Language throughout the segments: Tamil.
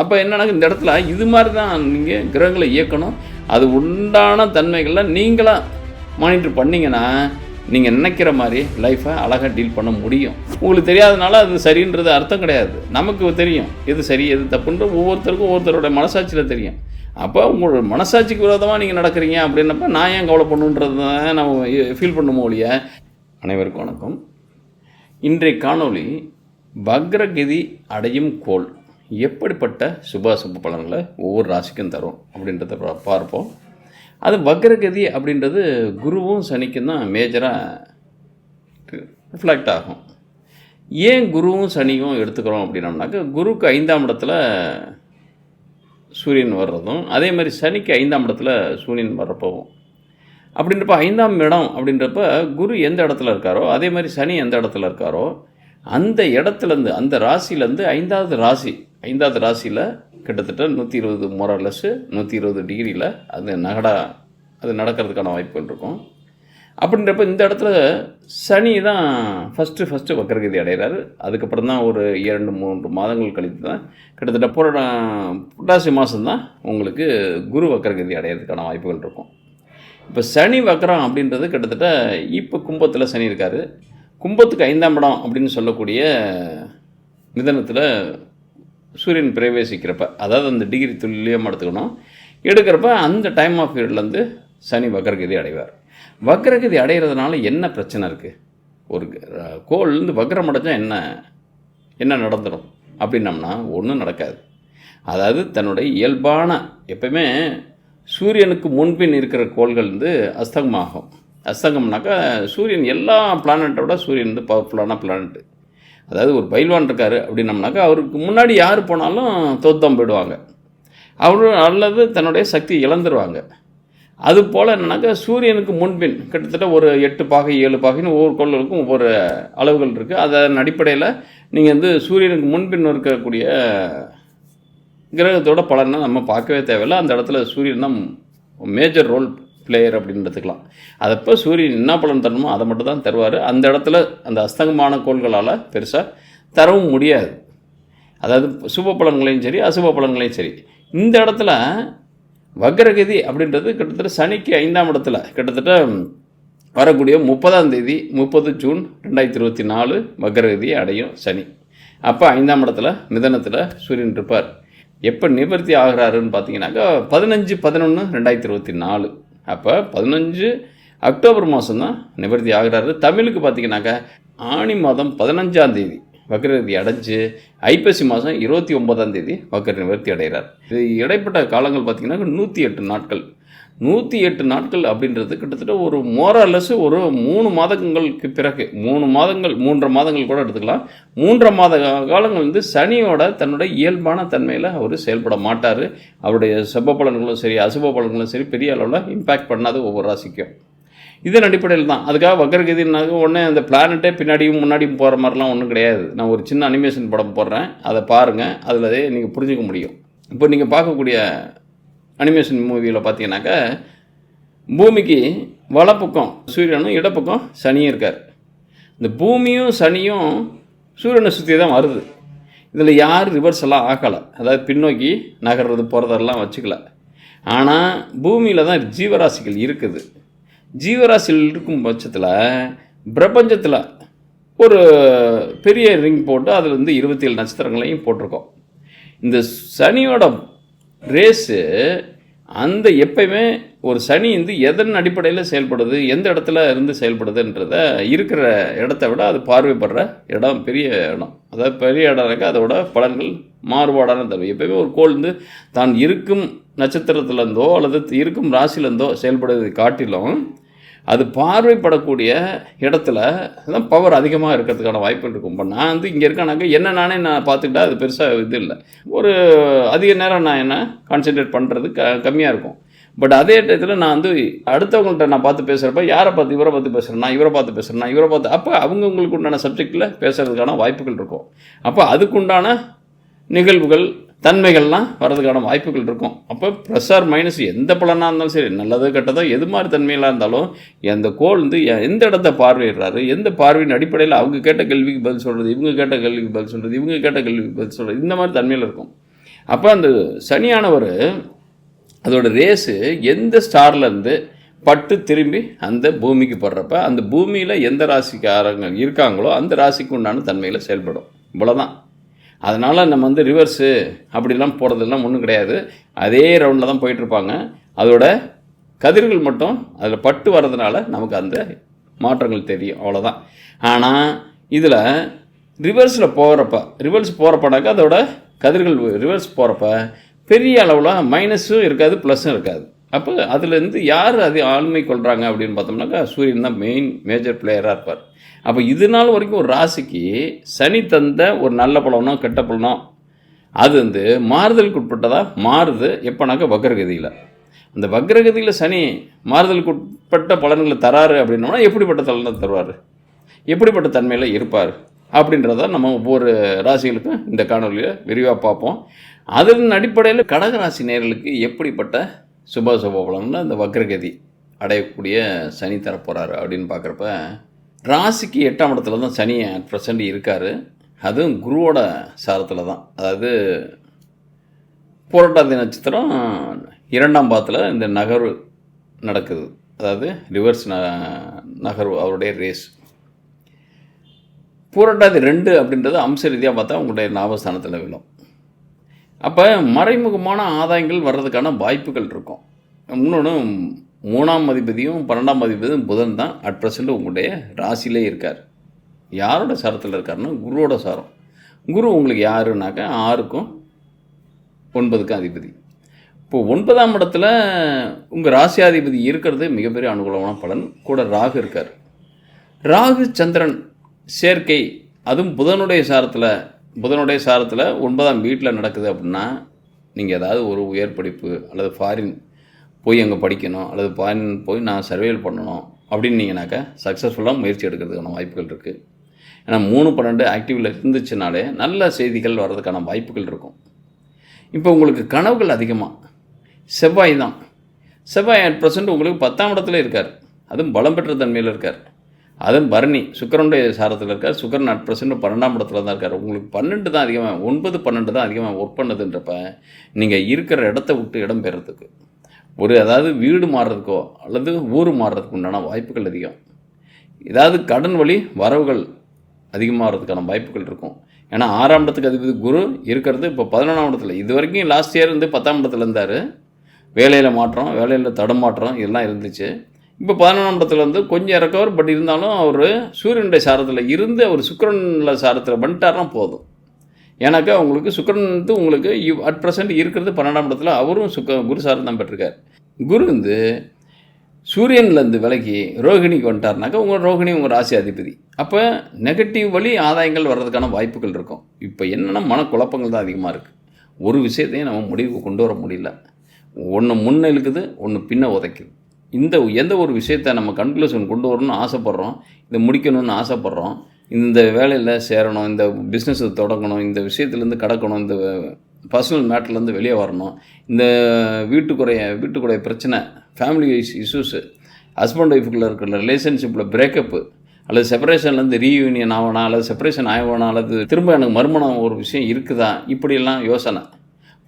அப்போ என்னன்னா இந்த இடத்துல இது மாதிரி தான் நீங்கள் கிரகங்களை இயக்கணும். அது உண்டான தன்மைகளில் நீங்களாக மானிட்டர் பண்ணீங்கன்னா நீங்கள் நினைக்கிற மாதிரி லைஃப்பை அழகாக டீல் பண்ண முடியும். உங்களுக்கு தெரியாதனால அது சரின்றது அர்த்தம் கிடையாது. நமக்கு தெரியும் எது சரி எது தப்புன்ற ஒவ்வொருத்தருக்கும் ஒவ்வொருத்தரோட மனசாட்சியில் தெரியும். அப்போ உங்களோட மனசாட்சிக்கு விரோதமாக நீங்கள் நடக்கிறீங்க அப்படின்னப்ப நான் ஏன் கவலை பண்ணுன்றது தான் நம்ம ஃபீல் பண்ணுமோ ஒழிய. அனைவருக்கும் வணக்கம். இன்றைய காணொளி வக்ரகதி அடையும் கோள். எப்படிப்பட்ட சுபாசுப பலன்களை ஒவ்வொரு ராசிக்கும் தரும் அப்படின்றத பார்ப்போம். அது வக்ரகதி அப்படின்றது குருவும் சனிக்கும் தான் மேஜராக ரிஃப்ளெக்ட் ஆகும். ஏன் குருவும் சனியும் எடுத்துக்கிறோம் அப்படின்னோம்னாக்க குருக்கு ஐந்தாம் இடத்துல சூரியன் வர்றதும் அதே மாதிரி சனிக்கு ஐந்தாம் இடத்துல சூரியன் வர்றப்பவும். அப்படின்றப்ப ஐந்தாம் இடம் அப்படின்றப்ப குரு எந்த இடத்துல இருக்காரோ அதே மாதிரி சனி எந்த இடத்துல இருக்காரோ அந்த இடத்துலேருந்து அந்த ராசியிலேருந்து ஐந்தாவது ராசி ஐந்தாவது ராசியில் கிட்டத்தட்ட நூற்றி இருபது மொரலஸ் நூற்றி இருபது டிகிரியில் அது நகடா அது நடக்கிறதுக்கான வாய்ப்புகள் இருக்கும் அப்படின்றப்ப இந்த இடத்துல சனி தான் ஃபஸ்ட்டு ஃபஸ்ட்டு வக்கரகதி அடைகிறாரு. அதுக்கப்புறம் தான் ஒரு இரண்டு மூன்று மாதங்கள் கழித்து தான் கிட்டத்தட்ட புரட புரட்டாசி மாதம்தான் உங்களுக்கு குரு வக்கரகதி அடையிறதுக்கான வாய்ப்புகள் இருக்கும். இப்போ சனி வக்கரம் அப்படின்றது கிட்டத்தட்ட இப்போ கும்பத்தில் சனி இருக்கார். கும்பத்துக்கு ஐந்தாம் இடம் அப்படின்னு சொல்லக்கூடிய மிதனத்தில் சூரியன் பிரவேசிக்கிறப்ப அதாவது அந்த டிகிரி துல்லியமாக எடுத்துக்கணும். எடுக்கிறப்ப அந்த டைம் ஆஃப் பீரியட்லேருந்து சனி வக்ரகதி அடைவார். வக்ரகதி அடைகிறதுனால என்ன பிரச்சனை இருக்குது ஒரு கோள்லேருந்து வக்ரம் அடைஞ்சால் என்ன என்ன நடந்துடும் அப்படின்னம்னா ஒன்றும் நடக்காது. அதாவது தன்னுடைய இயல்பான எப்பவுமே சூரியனுக்கு முன்பின் இருக்கிற கோள்கள் வந்து அஸ்தங்கமாகும் அஸ்தங்கம்னாக்கா சூரியன் எல்லா பிளானட்டோட சூரியன் வந்து பவர்ஃபுல்லான பிளானட்டு அதாவது ஒரு பைல்வான் இருக்கார் அப்படின்னம்னாக்கா அவருக்கு முன்னாடி யார் போனாலும் தோத்தம் போயிடுவாங்க. அவரு அல்லது தன்னுடைய சக்தி இழந்துருவாங்க. அது போல் என்னன்னாக்கா சூரியனுக்கு முன்பின் கிட்டத்தட்ட ஒரு எட்டு பாகை ஏழு பாகைன்னு ஒவ்வொரு கோள்களுக்கும் ஒவ்வொரு அளவுகள் இருக்குது அதன் அடிப்படையில் நீங்கள் வந்து சூரியனுக்கு முன்பின் இருக்கக்கூடிய கிரகத்தோட பலனை நம்ம பார்க்கவே தேவையில்லை. அந்த இடத்துல சூரியன் தான் மேஜர் ரோல் பிளேயர் அப்படின்னு எடுத்துக்கலாம் அதப்போ சூரியன் என்ன பலன் தரணுமோ அதை மட்டும் தான் தருவார். அந்த இடத்துல அந்த அஸ்தங்கமான கோள்களால் பெருசாக தரவும் முடியாது. அதாவது சுப பலன்களையும் சரி அசுப பலன்களையும் சரி. இந்த இடத்துல வக்ரகதி அப்படின்றது கிட்டத்தட்ட சனிக்கு ஐந்தாம் இடத்துல. கிட்டத்தட்ட வரக்கூடிய முப்பதாம் தேதி முப்பது ஜூன் ரெண்டாயிரத்தி இருபத்தி நாலு வக்ரகதியை அடையும் சனி. அப்போ ஐந்தாம் இடத்துல மிதனத்தில் சூரியன் இருப்பார். எப்போ நிவர்த்தி ஆகிறாருன்னு பார்த்தீங்கன்னாக்கா பதினஞ்சு பதினொன்று ரெண்டாயிரத்தி இருபத்தி நாலு. அப்போ பதினஞ்சு அக்டோபர் மாதம் தான் நிவர்த்தி ஆகிறாரு. தமிழுக்கு பார்த்தீங்கன்னாக்கா ஆணி மாதம் பதினஞ்சாம் தேதி வக்ரகதி அடைஞ்சு ஐப்பசி மாதம் இருபத்தி ஒன்பதாம் தேதி வக்ர நிவர்த்தி அடைகிறார். இது இடைப்பட்ட காலங்கள் பார்த்தீங்கன்னா நூற்றி எட்டு நாட்கள். நூற்றி எட்டு நாட்கள் அப்படின்றது கிட்டத்தட்ட ஒரு மோரலஸ் ஒரு மூணு மாதங்களுக்கு பிறகு மூணு மாதங்கள் மூன்றரை மாதங்கள் கூட எடுத்துக்கலாம். மூன்றரை மாத காலங்கள் வந்து சனியோட தன்னுடைய இயல்பான தன்மையில் அவர் செயல்பட மாட்டார். அவருடைய செப்ப பலன்களும் சரி அசுப பலன்களும் சரி பெரிய அளவில் இம்பேக்ட் பண்ணாது ஒவ்வொரு ராசிக்கும். இதன் அடிப்படையில் தான். அதுக்காக வக்கரகதினாக்க உடனே அந்த பிளானட்டே பின்னாடியும் முன்னாடியும் போகிற மாதிரிலாம் ஒன்றும் கிடையாது. நான் ஒரு சின்ன அனிமேஷன் படம் போடுறேன். அதை பாருங்கள் அதில் நீங்கள் புரிஞ்சுக்க முடியும். இப்போ நீங்கள் பார்க்கக்கூடிய அனிமேஷன் மூவியில் பார்த்தீங்கன்னாக்கா பூமிக்கு வலப்பக்கம் சூரியனும் இடப்பக்கம் சனியும் இருக்கார். இந்த பூமியும் சனியும் சூரியனை சுற்றி தான் வருது. இதில் யார் ரிவர்ஸ் எல்லாம் ஆகலை. அதாவது பின்னோக்கி நகர்றது போகிறதெல்லாம் வச்சுக்கல. ஆனால் பூமியில் தான் ஜீவராசிகள் இருக்குது. ஜீவராசிகள் இருக்கும் பட்சத்தில் பிரபஞ்சத்தில் ஒரு பெரிய ரிங் போட்டு அதில் வந்து இருபத்தி ஏழு நட்சத்திரங்களையும் போட்டிருக்கோம். இந்த சனியோட ரேஸு அந்த எப்பயுமே ஒரு சனி வந்து எதன் அடிப்படையில் செயல்படுது எந்த இடத்துல இருந்து செயல்படுதுன்றத இருக்கிற இடத்த விட அது பார்வைப்படுற இடம் பெரிய இடம். அதாவது பெரிய இடம்னாக்கா அதோட பலன்கள் மாறுபாடான தரும் எப்பயுமே ஒரு கோள் வந்து தான் இருக்கும் நட்சத்திரத்துலேருந்தோ அல்லது இருக்கும் ராசிலேருந்தோ செயல்படுவதை காட்டிலும் அது பார்வைப்படக்கூடிய இடத்துல தான் பவர் அதிகமாக இருக்கிறதுக்கான வாய்ப்புகள் இருக்கும் இப்போ நான் வந்து இங்கே இருக்கேனாக்க என்ன நானே நான் பார்த்துக்கிட்டா அது பெருசாக இது இல்லை. ஒரு அதிக நேரம் நான் என்ன கான்சென்ட்ரேட் பண்ணுறது க கம்மியாக இருக்கும். பட் அதே டயத்தில் நான் வந்து அடுத்தவங்கள்ட்ட நான் பார்த்து பேசுகிறப்ப யாரை பார்த்து இவரை பார்த்து பேசுகிறேன்னா இவரை பார்த்து பேசுகிறேன்னா இவரை பார்த்து அப்போ அவங்கவுங்களுக்கு உண்டான சப்ஜெக்டில் பேசுகிறதுக்கான வாய்ப்புகள் இருக்கும். அப்போ அதுக்குண்டான நிகழ்வுகள் தன்மைகள்லாம் வர்றதுக்கான வாய்ப்புகள் இருக்கும். அப்போ ப்ளஸ் ஆர் மைனஸ் எந்த பலனாக இருந்தாலும் சரி நல்லதோ கெட்டதோ எது மாதிரி தன்மையிலாக இருந்தாலும் அந்த கோள் வந்து எ- எந்த இடத்த பார்வையிடுறாரு எந்த பார்வையின் அடிப்படையில் அவங்க கேட்ட கேள்விக்கு பதில் சொல்கிறது இவங்க கேட்ட கேள்விக்கு பதில் சொல்கிறது இவங்க கேட்ட கேள்விக்கு பதில் சொல்கிறது இந்த மாதிரி தன்மையில் இருக்கும். அப்போ அந்த சனியானவர் அதோட ரேஸு எந்த ஸ்டார்லேருந்து பட்டு திரும்பி அந்த பூமிக்கு படுறப்ப அந்த பூமியில் எந்த ராசிக்காரங்க இருக்காங்களோ அந்த ராசிக்கு உண்டான தன்மையில் செயல்படும். இவ்வளோதான் அதனால் நம்ம வந்து ரிவர்ஸு அப்படிலாம் போகிறதெல்லாம் ஒன்றும் கிடையாது. அதே ரவுண்டில் தான் போயிட்டுருப்பாங்க. அதோட கதிர்கள் மட்டும் அதில் பட்டு வர்றதுனால நமக்கு அந்த மாற்றங்கள் தெரியும். அவ்வளோதான் ஆனால் இதில் ரிவர்ஸில் போகிறப்ப ரிவர்ஸ் போகிறப்பனாக்கா அதோட கதிர்கள் ரிவர்ஸ் போகிறப்ப பெரிய அளவில் மைனஸும் இருக்காது ப்ளஸ்ஸும் இருக்காது. அப்போ அதுலேருந்து யார் அது ஆளுமை கொள்கிறாங்க அப்படின்னு பார்த்தோம்னாக்கா சூரியன் தான் மெயின் மேஜர் பிளேயராக இருப்பார். அப்போ இது நாள் வரைக்கும் ஒரு ராசிக்கு சனி தந்த ஒரு நல்ல பலனோ கெட்ட பலனோ அது வந்து மாறுதலுக்கு உட்பட்டதாக மாறுது. எப்போனாக்கா வக்ரகதியில். அந்த வக்ரகதியில் சனி மாறுதலுக்கு உட்பட்ட பலன்களை தராரு அப்படின்னோம்னா எப்படிப்பட்ட தலனை தருவார்? எப்படிப்பட்ட தன்மையில் இருப்பார்? அப்படின்றத நம்ம ஒவ்வொரு ராசிகளுக்கும் இந்த காணொலியில் விரிவாக பார்ப்போம். அதன் அடிப்படையில் கடகராசி நேர்களுக்கு எப்படிப்பட்ட சுப சுப பலன்ல அந்த வக்ரகதி அடையக்கூடிய சனி தரப்போகிறாரு அப்படின்னு பார்க்குறப்ப ராசிக்கு எட்டாம் இடத்துல தான் சனி அட் ப்ரெசண்ட் இருக்கார். அதுவும் குருவோட சாரத்தில் தான். அதாவது புரட்டாதி நட்சத்திரம் இரண்டாம் பாதத்தில் இந்த நகர்வு நடக்குது. அதாவது ரிவர்ஸ் ந நகர்வு அவருடைய ரேஸ் பூரட்டாதி ரெண்டு அப்படின்றது அம்ச ரீதியாக பார்த்தா உங்களுடைய லாபஸ்தானத்தில் விழும். அப்போ மறைமுகமான ஆதாயங்கள் வர்றதுக்கான வாய்ப்புகள் இருக்கும். இன்னொன்று மூணாம் அதிபதியும் பன்னெண்டாம் அதிபதியும் புதன் தான் அட் ப்ரெசண்ட்டு உங்களுடைய ராசியிலே இருக்கார். யாரோட சாரத்தில் இருக்காருன்னா குருவோட சாரம். குரு உங்களுக்கு யாருனாக்கா ஆறுக்கும் ஒன்பதுக்கும் அதிபதி. இப்போது ஒன்பதாம் இடத்துல உங்கள் ராசியாதிபதி இருக்கிறது மிகப்பெரிய அனுகூலமான பலன். கூட ராகு இருக்கார். ராகு சந்திரன் சேர்க்கை அதுவும் புதனுடைய சாரத்தில் புதனுடைய சாரத்தில் ஒன்பதாம் வீட்டில் நடக்குது அப்படின்னா நீங்கள் ஏதாவது ஒரு உயர் படிப்பு அல்லது ஃபாரின் போய் அங்கே படிக்கணும் அல்லது பயன் போய் நான் சர்வேல் பண்ணணும் அப்படின்னீங்கனாக்கா சக்ஸஸ்ஃபுல்லாக முயற்சி எடுக்கிறதுக்கான வாய்ப்புகள் இருக்குது ஏன்னா மூணு பன்னெண்டு ஆக்டிவில் இருந்துச்சுனாலே நல்ல செய்திகள் வர்றதுக்கான வாய்ப்புகள் இருக்கும். இப்போ உங்களுக்கு கனவுகள் அதிகமாக செவ்வாய் தான். செவ்வாய் அட் ப்ரெசண்ட் உங்களுக்கு பத்தாம் இடத்துல இருக்கார். அதுவும் பலம் பெற்ற தன்மையில் இருக்கார். அதுவும் பரணி சுக்கரனுடைய சாரத்தில் இருக்கார். சுக்கரன் அட் ப்ரெசண்ட் பன்னெண்டாம் இடத்துல தான் இருக்கார். உங்களுக்கு பன்னெண்டு தான் அதிகமாக ஒன்பது பன்னெண்டு தான் அதிகமாக ஒர்க் பண்ணுதுன்றப்ப நீங்கள் இருக்கிற இடத்த விட்டு இடம் பெறத்துக்கு ஒரு அதாவது வீடு மாறுறதுக்கோ அல்லது ஊர் மாறுறதுக்கு உண்டான வாய்ப்புகள் அதிகம். ஏதாவது கடன் வழி வரவுகள் அதிகமாகிறதுக்கான வாய்ப்புகள் இருக்கும். ஏன்னா ஆறாம் இடத்துக்கு அதிபதி குரு இருக்கிறது இப்போ பதினொன்றாம் இடத்துல. இது வரைக்கும் லாஸ்ட் இயர் வந்து பத்தாம் இடத்துல இருந்தார். வேலையில் மாற்றம் வேலையில் தடுமாற்றம் இதெல்லாம் இருந்துச்சு. இப்போ பதினொன்றாம் இடத்துல வந்து கொஞ்சம் இறக்கவர் பட் இருந்தாலும் அவர் சூரியனுடைய சாரத்தில் இருந்து அவர் சுக்கரனில் சாரத்தில் பண்ணிட்டாருன்னா போதும். ஏன்னாக்கா உங்களுக்கு சுக்கரன் வந்து உங்களுக்கு அட் ப்ரெசென்ட் இருக்கிறது பன்னெண்டாம் இடத்துல அவரும் சுக்க குரு சாரம் தான் பெற்றிருக்கார். குரு வந்து சூரியன்லேருந்து விலகி ரோகிணிக்கு வந்துட்டார்னாக்கா உங்கள் ரோகிணி உங்கள் ராசி அதிபதி. அப்போ நெகட்டிவ் வழி ஆதாயங்கள் வர்றதுக்கான வாய்ப்புகள் இருக்கும். இப்போ என்னென்னா மனக்குழப்பங்கள் தான் அதிகமாக இருக்குது ஒரு விஷயத்தையும் நம்ம முடிவுக்கு கொண்டு வர முடியல. ஒன்று முன்ன இழுக்குது ஒன்று பின்ன உதைக்குது. இந்த எந்த ஒரு விஷயத்தை நம்ம கன்க்ளூஷன் கொண்டு வரணும்னு ஆசைப்பட்றோம் இதை முடிக்கணும்னு ஆசைப்பட்றோம் இந்த வேலையில் சேரணும் இந்த பிஸ்னஸை தொடங்கணும் இந்த விஷயத்துலேருந்து கடக்கணும் இந்த பர்சனல் மேட்டர்லேருந்து வெளியே வரணும். இந்த வீட்டுக்குறைய வீட்டுக்குறைய பிரச்சனை ஃபேமிலி இஷ்யூஸு ஹஸ்பண்ட் ஒய்ஃபுக்குள்ளே இருக்கிற ரிலேஷன்ஷிப்பில் பிரேக்கப்பு அல்லது செப்பரேஷன்லேருந்து ரீயூனியன் ஆகணும் அல்லது செப்பரேஷன் ஆகணும் அல்லது திரும்ப எனக்கு மறுமணம் ஒரு விஷயம் இருக்குதா? இப்படியெல்லாம் யோசனை.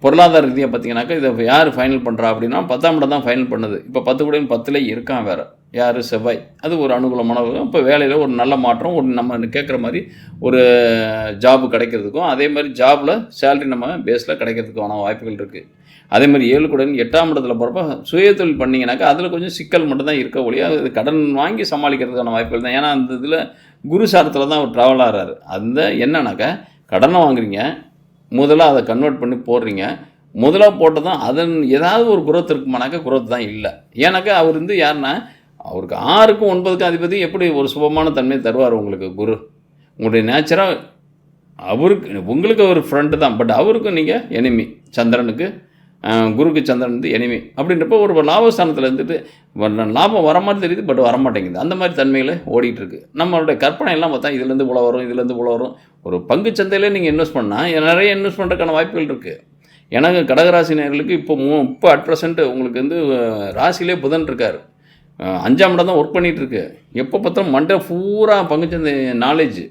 பொருளாதார ரீதியாக பார்த்தீங்கன்னாக்கா இதை யார் ஃபைனல் பண்ணுறா அப்படின்னா பத்தாம் இடம் தான் ஃபைனல் பண்ணுது. இப்போ பத்து கூடையும் பத்தில் இருக்கான் வேறு. யார்? செவ்வாய். அது ஒரு அனுகூலமான இப்போ வேலையில் ஒரு நல்ல மாற்றம் ஒரு நம்ம கேட்குற மாதிரி ஒரு ஜாப் கிடைக்கிறதுக்கும் அதே மாதிரி ஜாபில் சேலரி நம்ம பேஸில் கிடைக்கிறதுக்கான வாய்ப்புகள் இருக்குது அதே மாதிரி ஏழு கூட எட்டாம் இடத்துல போகிறப்ப சுயதொழில் பண்ணிங்கனாக்கா அதில் கொஞ்சம் சிக்கல் மட்டும்தான் இருக்க ஒழிய அது கடன் வாங்கி சமாளிக்கிறதுக்கான வாய்ப்புகள் தான். ஏன்னா அந்த இதில் குரு சாரத்தில் தான் அவர் ட்ராவல் ஆகிறாரு அந்த என்னன்னாக்கா கடனை வாங்குறீங்க முதல்ல அதை கன்வெர்ட் பண்ணி போடுறீங்க. முதலாக போட்டதும் அதன் ஏதாவது ஒரு குரோத் இருக்குமானாக்கா குரோத் தான் இல்லை. ஏன்னாக்கா அவர் வந்து யாருன்னா அவருக்கு ஆறுக்கும் ஒன்பதுக்கும் அதிபதி எப்படி ஒரு சுபமான தன்மையை தருவார் உங்களுக்கு குரு? உங்களுடைய நேச்சராக அவருக்கு உங்களுக்கு ஒரு ஃப்ரெண்டு தான். பட் அவருக்கும் நீங்கள் எனிமி சந்திரனுக்கு குருக்கு சந்திரன் வந்து எனிமே அப்படின்றப்ப ஒரு லாபஸ்தானத்தில் இருந்துட்டு லாபம் வர மாதிரி தெரியுது பட் வரமாட்டேங்குது. அந்த மாதிரி தன்மையில் ஓடிட்டு இருக்கு நம்மளுடைய கற்பனை எல்லாம் பார்த்தா இதுலேருந்து இவ்வளோ வரும் இதுலேருந்து இவ்வளோ வரும். ஒரு பங்கு சந்தையில் நீங்கள் இன்வெஸ்ட் பண்ணால் நிறைய இன்வெஸ்ட் பண்ணுறதுக்கான வாய்ப்புகள் இருக்குது எனக்கு கடகராசி நேர்களுக்கு இப்போ மூ இப்போ அட் ப்ரெசென்ட் உங்களுக்கு வந்து ராசியிலே புதன் இருக்கார். அஞ்சாம் இடம் தான் ஒர்க் பண்ணிகிட்ருக்கு எப்போ பார்த்தாலும் மண்டை பூரா பங்குச்சந்தை நாலேஜ்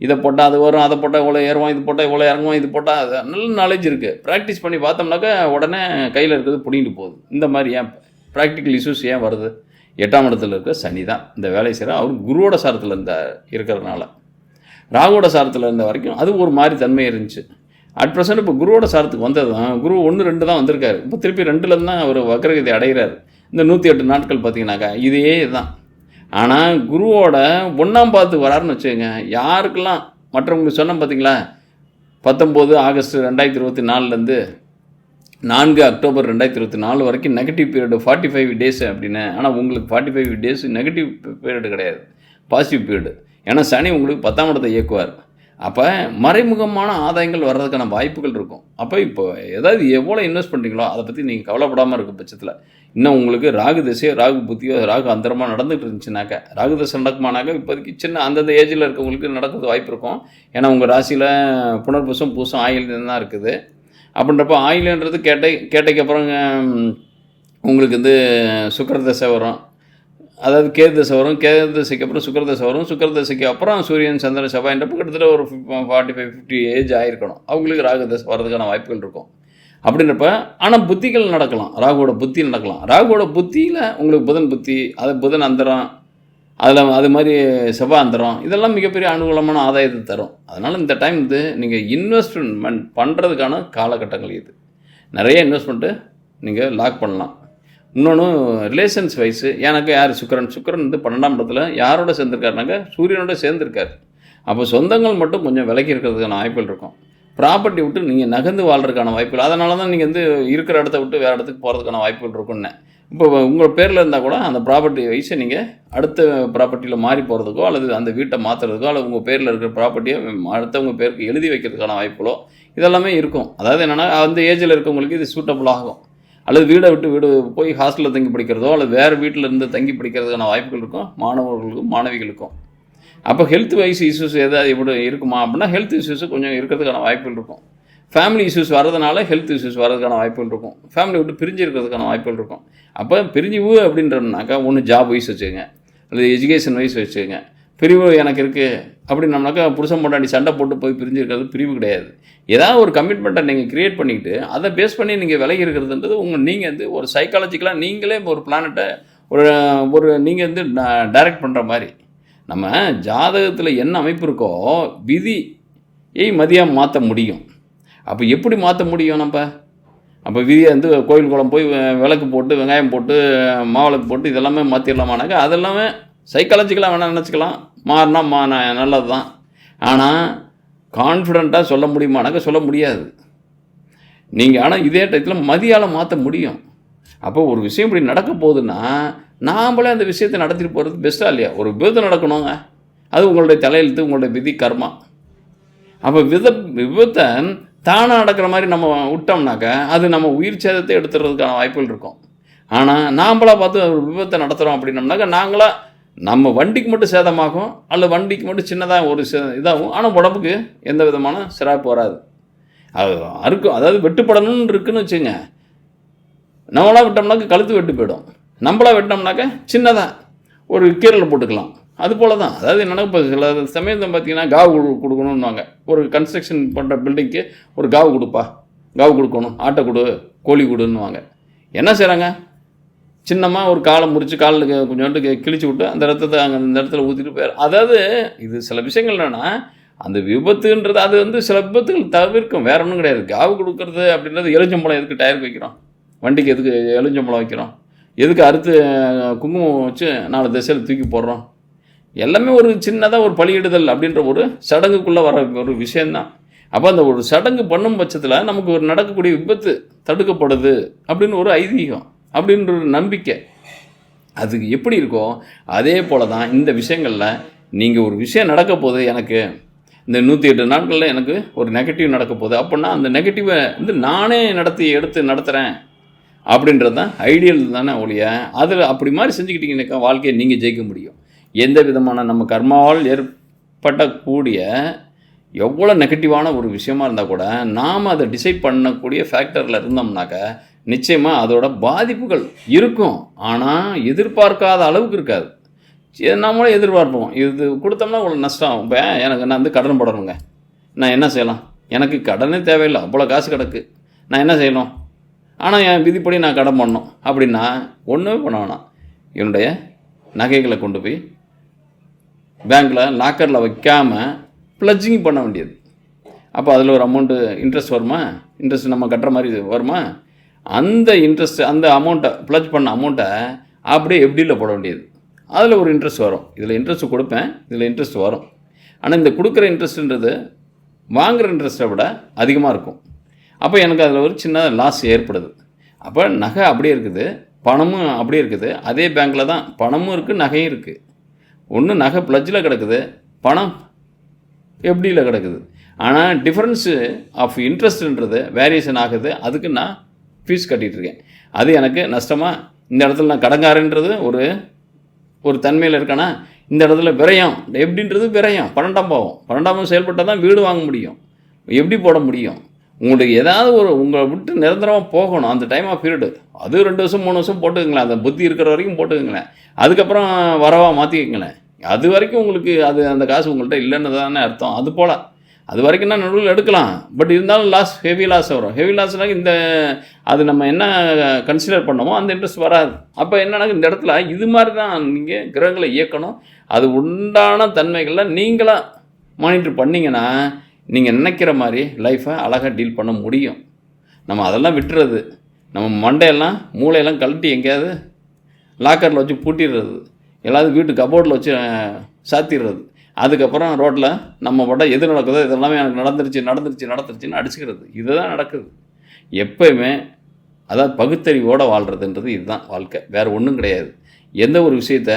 இதை போட்டால் அது வரும் அதை போட்டால் இவ்வளோ ஏறுவோம் இது போட்டால் இவ்வளோ இறங்குவோம் இது போட்டால் அது நல்ல நாலேஜ் இருக்குது ப்ராக்டிஸ் பண்ணி பார்த்தோம்னாக்கா உடனே கையில் இருக்கிறது பிடிங்கிட்டு போகுது. இந்த மாதிரி ஏன் ப்ராக்டிக்கல் இஷ்யூஸ் ஏன் வருது? எட்டாம் இடத்துல இருக்க சனி தான். இந்த வேலையை செய்கிற அவர் குருவோட சாரத்தில் இருந்த இருக்கிறதுனால. ராகுவோட சாரத்தில் இருந்த வரைக்கும் அது ஒரு மாதிரி தன்மை இருந்துச்சு. அட் ப்ரெசன்ட் இப்போ குருவோட சாரத்துக்கு வந்தது தான். குரு ஒன்று ரெண்டு தான் வந்திருக்காரு. இப்போ திருப்பி ரெண்டுலேருந்து தான் அவர் வக்ரகதி அடைகிறார். இந்த நூற்றி எட்டு நாட்கள் பார்த்தீங்கன்னாக்கா இதே தான் ஆனால் குருவோட ஒன்றாம் பார்த்து வராருன்னு வச்சுக்கோங்க. யாருக்கெல்லாம் மற்றவங்களுக்கு சொன்னோம் பார்த்தீங்களா பத்தொம்போது ஆகஸ்ட் ரெண்டாயிரத்தி இருபத்தி நாலுலேருந்து நான்கு அக்டோபர் ரெண்டாயிரத்தி இருபத்தி நாலு வரைக்கும் negative period forty five days அப்படின்னு. ஆனால் உங்களுக்கு forty five days negative period கிடையாது. பாசிட்டிவ் பீரியடு ஏன்னா சனி உங்களுக்கு பத்தாம் இடத்தை இயக்குவார். அப்போ மறைமுகமான ஆதாயங்கள் வர்றதுக்கான வாய்ப்புகள் இருக்கும். அப்போ இப்போ ஏதாவது எவ்வளோ இன்வெஸ்ட் பண்ணுறீங்களோ அதை பற்றி நீங்கள் கவலைப்படாமல் இருக்க பட்சத்தில் இன்னும் உங்களுக்கு ராகு திசையோ ராகு புத்தியோ ராகு அந்தரமாக நடந்துகிட்டு இருந்துச்சுனாக்கா ராகு தசை நடக்குமானாக்கா இப்போதைக்கு சின்ன அந்தந்த ஏஜில் இருக்கவங்களுக்கு நடக்கிறது வாய்ப்பு இருக்கும். ஏன்னா உங்கள் ராசியில் புனர்பூசம் பூசம் ஆயில் தான் இருக்குது. அப்படின்றப்ப ஆயில்ன்றது கேட்டை கேட்டைக்கு அப்புறம் உங்களுக்கு வந்து சுக்கர தசை வரும். அதாவது கேது தசை வரும் கேது தசைக்கு அப்புறம் சுக்கர தசை வரும். சுக்கர தசைக்கு அப்புறம் சூரியன் சந்திரன் செவ்வாயின்றப்ப கிட்டத்தட்ட ஒரு ஃபார்ட்டி ஃபைவ் ஃபிஃப்டி ஏஜ் ஆகிருக்கணும் அவங்களுக்கு ராகு தசை வர்றதுக்கான வாய்ப்புகள் இருக்கும். அப்படின்றப்ப ஆனால் புத்திகள் நடக்கலாம். ராகுவோட புத்தி நடக்கலாம். ராகுவோட புத்தியில் உங்களுக்கு புதன் புத்தி அது புதன் அந்தரம் அதில் அது மாதிரி செவ்வாய் அந்தரம் இதெல்லாம் மிகப்பெரிய அனுகூலமான ஆதாயத்தை தரும். அதனால் இந்த டைம் வந்து நீங்கள் இன்வெஸ்ட்மெண்ட் பண்ணுறதுக்கான காலகட்டங்கள் இது. நிறைய இன்வெஸ்ட்மெண்ட்டு நீங்கள் லாக் பண்ணலாம். இன்னொன்று ரிலேஷன்ஸ் வைஸு எனக்கு யார்? சுக்கரன். சுக்கரன் வந்து பன்னெண்டாம் இடத்துல யாரோட சேர்ந்துருக்காருனாக்க சூரியனோட சேர்ந்துருக்காரு. அப்போ சொந்தங்கள் மட்டும் கொஞ்சம் விலக்கி இருக்கிறதுக்கான வாய்ப்புகள் இருக்கும். ப்ராப்பர்ட்டி விட்டு நீங்கள் நகர்ந்து வாழ்றதுக்கான வாய்ப்புகள் அதனால தான் நீங்கள் வந்து இருக்கிற இடத்த விட்டு வேறு இடத்துக்கு போகிறதுக்கான வாய்ப்புகள் இருக்குன்னு இப்போ உங்கள் பேரில் இருந்தால் கூட அந்த ப்ராப்பர்ட்டி வைஸை நீங்கள் அடுத்த ப்ராப்பர்ட்டியில் மாறி போகிறதுக்கோ அல்லது அந்த வீட்டை மாற்றுறதுக்கோ அல்லது உங்கள் பேரில் இருக்கிற ப்ராப்பர்ட்டியை அடுத்தவங்க பேருக்கு எழுதி வைக்கிறதுக்கான வாய்ப்புகளோ இதெல்லாமே இருக்கும். அதாவது என்னென்னா அந்த ஏஜில் இருக்கவங்களுக்கு இது சூட்டபுள் ஆகும். அல்லது வீடை விட்டு வீடு போய் ஹாஸ்டலில் தங்கி படிக்கிறதோ அல்லது வேறு வீட்டில் இருந்து தங்கி படிக்கிறதுக்கான வாய்ப்புகள் இருக்கும் மாணவர்களுக்கும் மாணவிகளுக்கும். அப்போ ஹெல்த் வைஸ் இஷ்யூஸ் எதாவது இப்படி இருக்குமா அப்படின்னா ஹெல்த் இஷ்யூஸ் கொஞ்சம் இருக்கிறதுக்கான வாய்ப்புகள் இருக்கும். ஃபேமிலி இஷ்யூஸ் வரதுனால ஹெல்த் இஷ்யூஸ் வரதுக்கான வாய்ப்புகள் இருக்கும். ஃபேமிலி விட்டு பிரிஞ்சு இருக்கிறதுக்கான வாய்ப்புகள் இருக்கும். அப்போ பிரிஞ்சிவு அப்படின்றனாக்கா ஒன்று ஜாப் வைஸ் வச்சுக்கோங்க. அல்லது எஜுகேஷன் வைஸ் வச்சுக்கோங்க. பிரிவு எனக்கு இருக்குது அப்படின்னம்னாக்கா புருஷன் பொண்டாட்டி சண்டை போட்டு போய் பிரிஞ்சு இருக்கிறது பிரிவு கிடையாது. ஏதாவது ஒரு கமிட்மெண்ட்டை நீங்கள் க்ரியேட் பண்ணிக்கிட்டு அதை பேஸ் பண்ணி நீங்கள் விலகி இருக்கிறதுன்றது உங்கள் நீங்கள் வந்து ஒரு சைக்காலஜிக்கலாக நீங்களே ஒரு பிளானட்டை ஒரு ஒரு நீங்கள் வந்து டைரக்ட் பண்ணுற மாதிரி. நம்ம ஜாதகத்தில் என்ன அமைப்பு இருக்கோ விதியை மதியாக மாற்ற முடியும். அப்போ எப்படி மாற்ற முடியும் நம்ம? அப்போ விதியை வந்து கோயில் குளம் போய் விளக்கு போட்டு வெங்காயம் போட்டு மாவிளக்கு போட்டு இதெல்லாமே மாற்றிடலாமானாக்கா அதெல்லாமே சைக்காலஜிக்கலாக வேணால் நினச்சிக்கலாம். மாறினா மா நல்லது தான் ஆனால் கான்ஃபிடண்ட்டாக சொல்ல முடியுமானாக்க சொல்ல முடியாது. நீங்கள் ஆனால் இதே டயத்தில் மதியால் மாற்ற முடியும். அப்போ ஒரு விஷயம் இப்படி நடக்க போகுதுன்னா நாம்ளே அந்த விஷயத்தை நடத்திட்டு போகிறது பெஸ்ட்டாக இல்லையா? ஒரு விபத்து நடக்கணுங்க. அது உங்களுடைய தலையெழுத்து உங்களுடைய விதி கர்மா. அப்போ வித விபத்தை தானாக நடக்கிற மாதிரி நம்ம விட்டோம்னாக்க அது நம்ம உயிர் சேதத்தை எடுத்துறதுக்கான வாய்ப்புகள் இருக்கும். ஆனால் நாம்பளாக பார்த்து ஒரு விபத்தை நடத்துகிறோம் அப்படின்னம்னாக்கா நாங்களாக நம்ம வண்டிக்கு மட்டும் சேதமாகும் அல்லது வண்டிக்கு மட்டும் சின்னதாக ஒரு சே இதாகும். ஆனால் உடம்புக்கு எந்த விதமான சிறப்பு வராது. அது அறுக்கும் அதாவது வெட்டுப்படணும்னு இருக்குன்னு வச்சுங்க. நம்மளாக விட்டோம்னாக்க கழுத்து வெட்டு போயிடும். நம்மளாக வெட்டினோம்னாக்க சின்னதாக ஒரு கீரல் போட்டுக்கலாம். அது போல தான் அதாவது என்னென்னா இப்போ சில சமயத்தில் பார்த்தீங்கன்னா காவு கொடு- கொடுக்கணும்னுவாங்க. ஒரு கன்ஸ்ட்ரக்ஷன் பண்ணுற பில்டிங்க்கு ஒரு காவு கொடுப்பா. காவு கொடுக்கணும். ஆட்டை கொடு கோழி கொடுன்னுவாங்க. என்ன செய்கிறாங்க சின்னமாக ஒரு காலை முறித்து காலில் கொஞ்சோண்டு கிழிச்சு விட்டு அந்த ரத்தத்தை அங்கே அந்த இடத்துல ஊற்றிட்டு போயிடும் அதாவது இது சில விஷயங்கள் என்னென்னா அந்த விபத்துன்றது அது வந்து சில விபத்துகள் தவிர்க்கும். வேற ஒன்றும் கிடையாது. காவு கொடுக்கறது அப்படின்றது எலுஞ்சம்பழம் எதுக்கு டயருக்கு வைக்கிறோம்? வண்டிக்கு எதுக்கு எலுஞ்சம்பழம் வைக்கிறோம்? எதுக்கு அறுத்து குங்குமம் வச்சு நாலு திசையில் தூக்கி போடுறோம்? எல்லாமே ஒரு சின்னதாக ஒரு பலியிடுதல் அப்படின்ற ஒரு சடங்குக்குள்ளே வர ஒரு விஷயந்தான் அப்போ அந்த ஒரு சடங்கு பண்ணும் பட்சத்தில் நமக்கு ஒரு நடக்கக்கூடிய விபத்து தடுக்கப்படுது அப்படின்னு ஒரு ஐதீகம். அப்படின்ற ஒரு நம்பிக்கை. அதுக்கு எப்படி இருக்கோ அதே போல தான் இந்த விஷயங்களில் நீங்கள் ஒரு விஷயம் நடக்க போகுது எனக்கு இந்த நூற்றி எட்டு நாட்களில் எனக்கு ஒரு நெகட்டிவ் நடக்க போகுது. அப்படின்னா அந்த நெகட்டிவை வந்து நானே நடத்தி எடுத்து நடத்துகிறேன் அப்படின்றது தான் ஐடியல் தானே ஒழிய அதில் அப்படி மாதிரி செஞ்சுக்கிட்டீங்கன்னாக்கா வாழ்க்கையை நீங்கள் ஜெயிக்க முடியும். எந்த விதமான நம்ம கர்மாவால் ஏற்படக்கூடிய எவ்வளோ நெகட்டிவான ஒரு விஷயமா இருந்தால் கூட நாம் அதை டிசைட் பண்ணக்கூடிய ஃபேக்டரில் இருந்தோம்னாக்க நிச்சயமாக அதோட பாதிப்புகள் இருக்கும். ஆனால் எதிர்பார்க்காத அளவுக்கு இருக்காது. நம்மளும் எதிர்பார்ப்போம். இது கொடுத்தோம்னா இவ்வளோ நஷ்டம். ஆகும் இப்போ எனக்கு நான் வந்து கடன் போடணுங்க. நான் என்ன செய்யலாம்? எனக்கு கடனே தேவையில்லை. அவ்வளோ காசு கிடக்கு. நான் என்ன செய்யணும்? ஆனால் என் விதிப்படி நான் கடன் பண்ணணும். அப்படின்னா ஒன்றுமே பண்ண வேணாம். என்னுடைய நகைகளை கொண்டு போய் பேங்க்கில் லாக்கரில் வைக்காமல் ப்ளஜிங் பண்ண வேண்டியது. அப்போ அதில் ஒரு அமௌண்ட்டு இன்ட்ரெஸ்ட் வருமா? இன்ட்ரெஸ்ட் நம்ம கட்டுற மாதிரி வருமா? அந்த இன்ட்ரெஸ்ட் அந்த அமௌண்ட்டை ப்ளட்ஜ் பண்ண அமௌண்ட்டை அப்படியே எப்படியில் போட வேண்டியது. அதில் ஒரு இன்ட்ரெஸ்ட் வரும். இதில் இன்ட்ரெஸ்ட் கொடுப்பேன் இதில் இன்ட்ரெஸ்ட் வரும். ஆனால் இந்த கொடுக்குற இன்ட்ரெஸ்ட்டுன்றது வாங்குகிற இன்ட்ரெஸ்ட்டை விட அதிகமாக இருக்கும். அப்போ எனக்கு அதில் ஒரு சின்ன லாஸ் ஏற்படுது. அப்போ நகை அப்படியே இருக்குது பணமும் அப்படியே இருக்குது. அதே பேங்க்கில் தான் பணமும் இருக்குது நகையும் இருக்குது ஒன்று நகை ப்ளட்ஜில் கிடக்குது பணம் எப்படியில் கிடக்குது. ஆனால் டிஃப்ரென்ஸு ஆஃப் இன்ட்ரெஸ்ட்ன்றது வேரியேஷன் ஆகுது. அதுக்கு நான் ஃபீஸ் கட்டிகிட்ருக்கேன் அது எனக்கு நஷ்டமாக இந்த இடத்துல நான் கடங்காரன்றது ஒரு ஒரு தன்மையில் இருக்கானா? இந்த இடத்துல விரயம். எப்படின்றது விரயம். பன்னெண்டாம் பாவம். பன்னெண்டாம் பாவம் செயல்பட்டால் தான் வீடு வாங்க முடியும். எப்படி போட முடியும்? உங்களுக்கு ஏதாவது ஒரு உங்களை விட்டு நிரந்தரமாக போகணும். அந்த டைம் ஆஃப் பீரியடு அது ரெண்டு வருஷம் மூணு வருஷம் போட்டுக்கங்களேன். அந்த புத்தி இருக்கிற வரைக்கும் போட்டுக்கங்களேன். அதுக்கப்புறம் வரவா மாற்றிக்கங்களேன் அது வரைக்கும் உங்களுக்கு அது அந்த காசு உங்கள்கிட்ட இல்லைன்னு தானே அர்த்தம். அது போல். அது வரைக்கும் நான் நடுவில் எடுக்கலாம். பட் இருந்தாலும் லாஸ் ஹெவி லாஸ் வரும். ஹெவி லாஸ்னால் இந்த அது நம்ம என்ன கன்சிடர் பண்ணோமோ அந்த இன்ட்ரெஸ்ட் வராது. அப்போ என்னன்னா இந்த இடத்துல இது மாதிரி தான் நீங்கள் கிரகங்களை இயக்கணும். அது உண்டான தன்மைகளில் நீங்களாக மானிட்டர் பண்ணீங்கன்னா நீங்கள் நினைக்கிற மாதிரி லைஃப்பை அழகாக டீல் பண்ண முடியும். நம்ம அதெல்லாம் விட்டுறது. நம்ம மண்டையெல்லாம் மூளையெல்லாம் கழட்டி எங்கேயாவது லாக்கரில் வச்சு பூட்டிடுறது. எல்லாத்தையும் வீட்டு கபோர்டில் வச்சு சாத்திடுறது. அதுக்கப்புறம் ரோட்டில் நம்ம படம் எது நடக்குதோ இதெல்லாமே எனக்கு நடந்துருச்சு நடந்துருச்சு நடந்துருச்சுன்னு அடிச்சுக்கிறது. இதுதான் நடக்குது. எப்பயுமே அதாவது பகுத்தறிவோடு வாழ்கிறதுன்றது இதுதான் வாழ்க்கை. வேறு ஒன்றும் கிடையாது. எந்த ஒரு விஷயத்த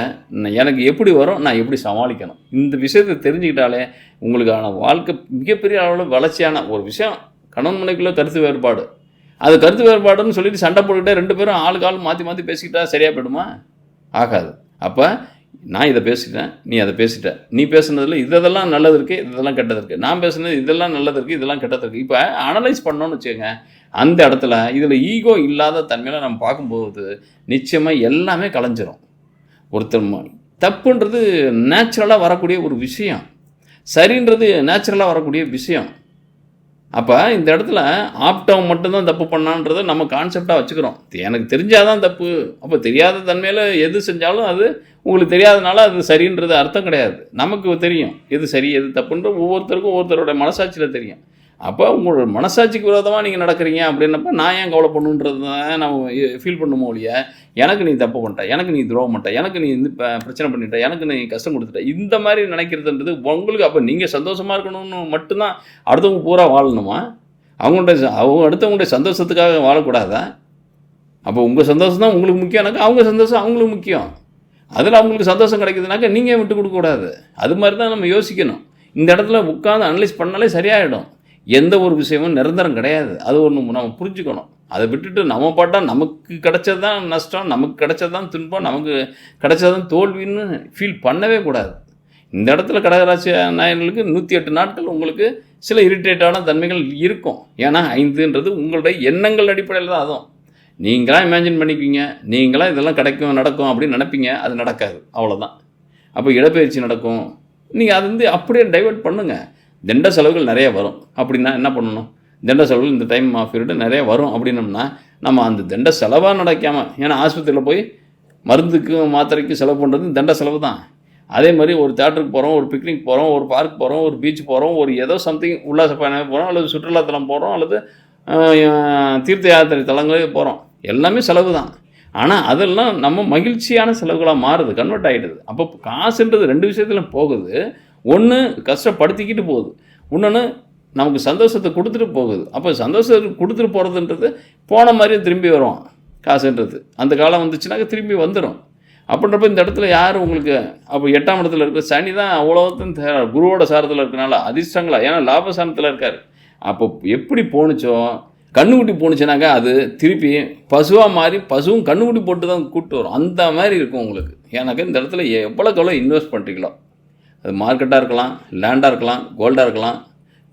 எனக்கு எப்படி வரும் நான் எப்படி சமாளிக்கணும்? இந்த விஷயத்தை தெரிஞ்சுக்கிட்டாலே உங்களுக்கான வாழ்க்கை மிகப்பெரிய அளவில் வளர்ச்சியான ஒரு விஷயம். கணவன் மனைக்குள்ள கருத்து வேறுபாடு. அது கருத்து வேறுபாடுன்னு சொல்லிட்டு சண்டை போட்டுக்கிட்டே ரெண்டு பேரும் ஆளுக்கு ஆள் மாற்றி மாற்றி பேசிக்கிட்டா சரியாக போயிடுமா? ஆகாது. அப்போ நான் இதை பேசிட்டேன் நீ அதை பேசிட்ட. நீ பேசுனதில் இதெல்லாம் நல்லது இருக்குது இதெல்லாம் கெட்டது இருக்குது நான் பேசுனது இதெல்லாம் நல்லது இருக்குது இதெல்லாம் கெட்டது இருக்குது இப்போ அனலைஸ் பண்ணோன்னு வச்சுக்கோங்க அந்த இடத்துல இதில் ஈகோ இல்லாத தன்மையில் நம்ம பார்க்கும்போது நிச்சயமாக எல்லாமே கலைஞ்சிரும். ஒருத்தர் தப்புன்றது நேச்சுரலாக வரக்கூடிய ஒரு விஷயம். சரின்றது நேச்சுரலாக வரக்கூடிய விஷயம். அப்போ இந்த இடத்துல ஆப்டவன் மட்டும்தான் தப்பு பண்ணான்றதை நம்ம கான்செப்டாக வச்சுக்கிறோம். எனக்கு தெரிஞ்சாதான் தப்பு. அப்போ தெரியாத தன்மையில் எது செஞ்சாலும் அது உங்களுக்கு தெரியாதனால அது சரின்றது அர்த்தம் கிடையாது. நமக்கு தெரியும் எது சரி எது தப்புன்ற ஒவ்வொருத்தருக்கும் ஒவ்வொருத்தரோட மனசாட்சியில் தெரியும். அப்போ உங்களோட மனசாட்சிக்கு விரோதமாக நீங்கள் நடக்கிறீங்க அப்படின்னப்ப நான் ஏன் கவலை பண்ணுன்றது தான் நம்ம ஃபீல் பண்ணுமோ ஒழிய எனக்கு நீ தப்பு பண்ணிட்ட எனக்கு நீ துரோகம் பண்ணிட்ட எனக்கு நீ இந்த பிரச்சனை பண்ணிட்ட எனக்கு நீ கஷ்டம் கொடுத்துட்ட இந்த மாதிரி நினைக்கிறதுன்றது உங்களுக்கு அப்போ நீங்கள் சந்தோஷமாக இருக்கணும்னு மட்டும்தான் அடுத்தவங்க பூரா வாழணுமா? அவங்களுடைய அவங்க அடுத்தவங்களுடைய சந்தோஷத்துக்காக வாழக்கூடாதா? அப்போ உங்கள் சந்தோஷம் தான் உங்களுக்கு முக்கியம் எனக்கு அவங்க சந்தோஷம் அவங்களுக்கு முக்கியம். அதில் அவங்களுக்கு சந்தோஷம் கிடைக்குதுனாக்கா நீங்கள் விட்டு கொடுக்கக்கூடாது அது மாதிரி தான் நம்ம யோசிக்கணும். இந்த இடத்துல உட்காந்து அனலைஸ் பண்ணாலே சரியாயிடும். எந்த ஒரு விஷயமும் நிரந்தரம் கிடையாது. அது ஒன்று நம்ம புரிஞ்சுக்கணும். அதை விட்டுட்டு நம்ம பாட்டாக நமக்கு கிடைச்சது தான் நஷ்டம் நமக்கு கிடைச்சது தான் துன்பம் நமக்கு கிடைச்சது தான் தோல்வின்னு ஃபீல் பண்ணவே கூடாது. இந்த இடத்துல கடகராசி நாயர்களுக்கு நூற்றி எட்டு நாட்கள் உங்களுக்கு சில இரிட்டேட்டான தன்மைகள் இருக்கும். ஏன்னா ஐந்துன்றது உங்களுடைய எண்ணங்கள் அடிப்படையில் தான் அதுவும். நீங்களாம் இமேஜின் பண்ணிக்குவீங்க. நீங்களாம் இதெல்லாம் கிடைக்கும் நடக்கும் அப்படின்னு நினைப்பீங்க. அது நடக்காது. அவ்வளோதான் அப்போ இடப்பெயர்ச்சி நடக்கும். நீங்கள் அது வந்து அப்படியே டைவர்ட் பண்ணுங்கள் தண்ட செலவுகள் நிறைய வரும். அப்படின்னா என்ன பண்ணணும்? தண்ட செலவுகள் இந்த டைம் ஆஃப் பீரியடு நிறைய வரும் அப்படின்னம்னா நம்ம அந்த தண்ட செலவாக நடக்காமல் ஏன்னா ஆஸ்பத்திரியில் போய் மருந்துக்கும் மாத்திரைக்கும் செலவு பண்ணுறது தண்ட செலவு தான். அதே மாதிரி ஒரு தேட்டருக்கு போகிறோம் ஒரு பிக்னிக் போகிறோம் ஒரு பார்க் போகிறோம் ஒரு பீச் போகிறோம் ஒரு ஏதோ சம்திங் உல்லாச பயணம் போகிறோம் அல்லது சுற்றுலாத்தலம் போகிறோம் அல்லது தீர்த்த யாத்திரை தலங்களே போகிறோம் எல்லாமே செலவு தான் ஆனால் அதெல்லாம் நம்ம மகிழ்ச்சியான செலவுகளாக மாறுது கன்வெர்ட் ஆகிடுது அப்போ காசுன்றது ரெண்டு விஷயத்தில் போகுது. ஒன்று கஷ்டப்படுத்திக்கிட்டு போகுது. இன்னொன்று நமக்கு சந்தோஷத்தை கொடுத்துட்டு போகுது. அப்போ சந்தோஷத்தை கொடுத்துட்டு போகிறதுன்றது போன மாதிரியும் திரும்பி வரும் காசுன்றது. அந்த காலம் வந்துச்சுனாக்க திரும்பி வந்துடும் அப்படின்றப்ப இந்த இடத்துல யார் உங்களுக்கு அப்போ எட்டாம் இடத்துல இருக்கிற சனி தான் அவ்வளோத்தையும் குருவோட சாரத்தில் இருக்கனால அதிர்ஷ்டங்களா? ஏன்னா லாபசானத்தில் இருக்கார். அப்போ எப்படி போணுச்சோ கண்ணுக்குட்டி போணுச்சுனாக்கா அது திருப்பி பசுவாக மாறி பசுவும் கண்ணுக்குட்டி போட்டு தான் கூப்பிட்டு வரும். அந்த மாதிரி இருக்கும் உங்களுக்கு. எனக்கு இந்த இடத்துல எவ்வளோக்கு எவ்வளோ இன்வெஸ்ட் பண்ணுறீங்களோ அது மார்க்கெட்டாக இருக்கலாம் லேண்டாக இருக்கலாம் கோல்டாக இருக்கலாம்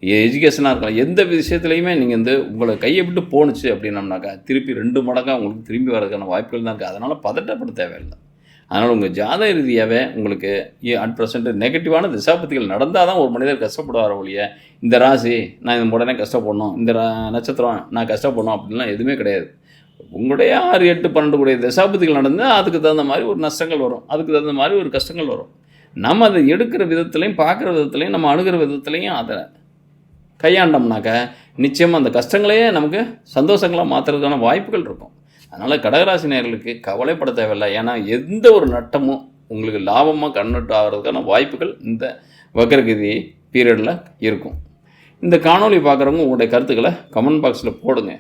எஜுகேஷனாக இருக்கலாம். எந்த விஷயத்துலையுமே நீங்கள் வந்து உங்களை கையை விட்டு போணுச்சு அப்படின்னம்னாக்கா திருப்பி ரெண்டு மடங்காக உங்களுக்கு திரும்பி வரதுக்கான வாய்ப்புகள் தான் இருக்குது அதனால் பதட்டப்பட தேவையில்லை. அதனால் உங்கள் ஜாதக ரீதியாகவே உங்களுக்கு அட் ப்ரெசென்ட் நெகட்டிவான திசாபத்திகள் நடந்தால் தான் ஒரு மனிதர் கஷ்டப்படுவார் ஒழிய இந்த ராசி நான் இந்த உடனே கஷ்டப்படணும் இந்த நட்சத்திரம் நான் கஷ்டப்படணும் அப்படின்லாம் எதுவுமே கிடையாது. உங்களுடைய ஆறு எட்டு பன்னெண்டு கூடிய தசாபதிகள் நடந்தால் அதுக்கு தகுந்த மாதிரி ஒரு நஷ்டங்கள் வரும். அதுக்கு தகுந்த மாதிரி ஒரு கஷ்டங்கள் வரும். நம்ம அதை எடுக்கிற விதத்துலையும் பார்க்குற விதத்துலையும் நம்ம அணுகிற விதத்துலையும் அதை கையாண்டோம்னாக்க நிச்சயமாக அந்த கஷ்டங்களையே நமக்கு சந்தோஷங்களாக மாற்றுறதுக்கான வாய்ப்புகள் இருக்கும். அதனால் கடகராசி நேர்களுக்கு கவலைப்பட தேவையில்லை. ஏன்னா எந்த ஒரு நட்டமும் உங்களுக்கு லாபமாக கன்வெர்ட் ஆகிறதுக்கான வாய்ப்புகள் இந்த வக்கரகதி பீரியடில் இருக்கும். இந்த காணொளி பார்க்குறவங்க உங்களுடைய கருத்துக்களை கமெண்ட் பாக்ஸில் போடுங்க.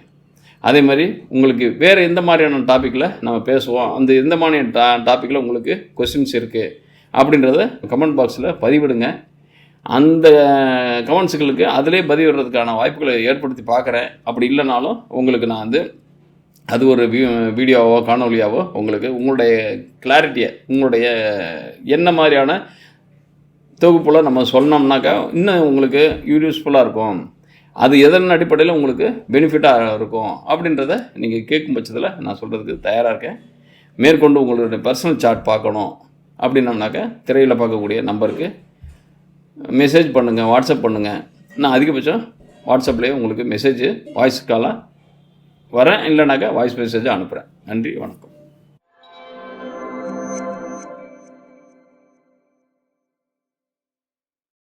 அதே மாதிரி உங்களுக்கு வேறு எந்த மாதிரியான டாப்பிக்கில் நம்ம பேசுவோம் அந்த எந்த மாதிரியான டா டாப்பிக்கில் உங்களுக்கு கொஸ்டின்ஸ் இருக்குது அப்படின்றத கமெண்ட் பாக்ஸில் பதிவிடுங்க. அந்த கமெண்ட்ஸுகளுக்கு அதிலே பதிவிடுறதுக்கான வாய்ப்புகளை ஏற்படுத்தி பார்க்குறேன் அப்படி இல்லைனாலும் உங்களுக்கு நான் வந்து அது ஒரு வீ வீடியோவோ காணொலியாவோ உங்களுக்கு உங்களுடைய கிளாரிட்டியை உங்களுடைய என்ன மாதிரியான தொகுப்பில் நம்ம சொன்னோம்னாக்கா இன்னும் உங்களுக்கு யூஸ்ஃபுல்லாக இருக்கும். அது எதன் அடிப்படையில் உங்களுக்கு பெனிஃபிட்டாக இருக்கும் அப்படின்றத நீங்கள் கேட்கும் பட்சத்தில் நான் சொல்கிறதுக்கு தயாராக இருக்கேன். மேற்கொண்டு உங்களுடைய பர்சனல் சார்ட் பார்க்கணும் அப்படின்னம்னாக்கா திரையில் பார்க்கக்கூடிய நம்பருக்கு மெசேஜ் பண்ணுங்கள் வாட்ஸ்அப் பண்ணுங்கள் நான் அதிகபட்சம் வாட்ஸ்அப்லேயே உங்களுக்கு மெசேஜ் வாய்ஸ் காலாக வரேன் இல்லைனாக்கா வாய்ஸ் மெசேஜ் அனுப்புகிறேன் நன்றி வணக்கம்.